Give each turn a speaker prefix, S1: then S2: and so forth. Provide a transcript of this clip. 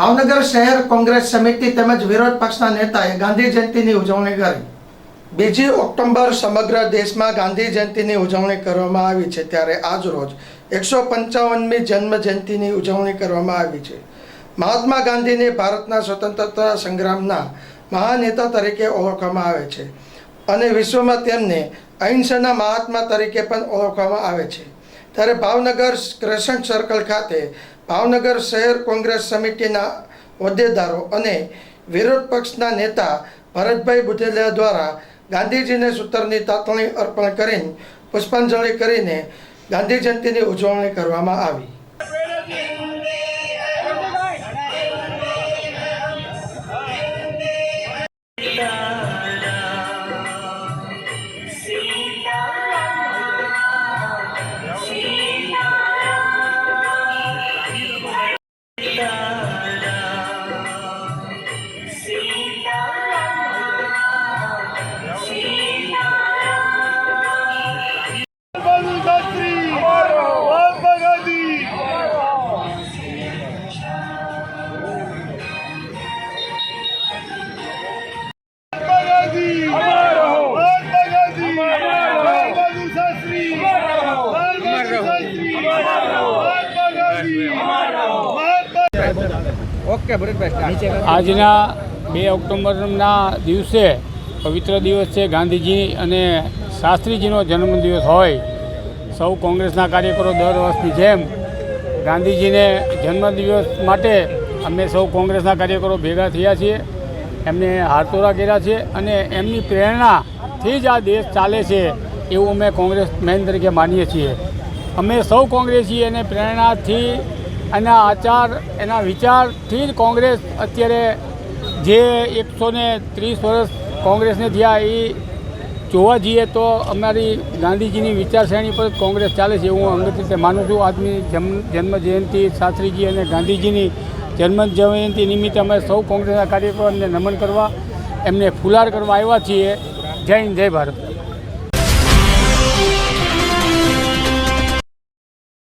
S1: ભાવનગર શહેર કોંગ્રેસ સમિતિ તેમજ વિરોધ પક્ષના નેતાએ ગાંધી જયંતિની ઉજવણી કરી. બીજી ઓક્ટોબર સમગ્ર દેશમાં ગાંધી જયંતિની ઉજવણી કરવામાં આવી છે ત્યારે આજ રોજ એકસો પંચાવનમી જન્મ જયંતિની ઉજવણી કરવામાં આવી છે. મહાત્મા ગાંધીને ભારતના સ્વતંત્રતા સંગ્રામના મહાનેતા તરીકે ઓળખવામાં આવે છે અને વિશ્વમાં તેમને અહિંસાના મહાત્મા તરીકે પણ ઓળખવામાં આવે છે. ત્યારે ભાવનગર ક્રેસન્ટ સર્કલ ખાતે ભાવનગર શહેર કોંગ્રેસ સમિતિના હોદ્દેદારો અને વિરોધ પક્ષના નેતા ભરતભાઈ બુધેલિયા દ્વારા ગાંધીજીને સૂતરની તાતણી અર્પણ કરીને પુષ્પાંજલિ કરીને ગાંધી જયંતિની ઉજવણી કરવામાં આવી.
S2: આજના બે ઓક્ટોબરના દિવસે પવિત્ર દિવસ છે. ગાંધીજી અને શાસ્ત્રીજીનો જન્મદિવસ હોય. સૌ કોંગ્રેસના કાર્યકરો દર વર્ષની જેમ ગાંધીજીને જન્મદિવસ માટે અમે સૌ કોંગ્રેસના કાર્યકરો ભેગા થયા છીએ. એમને હારતોરા કર્યા છે અને એમની પ્રેરણાથી જ આ દેશ ચાલે છે એવું અમે કોંગ્રેસ મેન તરીકે માનીએ છીએ. અમે સૌ કોંગ્રેસી એને પ્રેરણાથી એના આચાર, એના વિચારથી જ કોંગ્રેસ અત્યારે જે એકસો ને ત્રીસ વર્ષ કોંગ્રેસને થયા એ જોવા જઈએ તો અમારી ગાંધીજીની વિચારસરણી પર કોંગ્રેસ ચાલે છે હું અંગત રીતે માનું છું. આજની જન્મ જયંતિ શાસ્ત્રીજી અને ગાંધીજીની જન્મ જયંતિ નિમિત્તે અમે સૌ કોંગ્રેસના કાર્યકરોને નમન કરવા, એમને ફુલાર કરવા આવ્યા છીએ. જય હિન્દ, જય ભારત.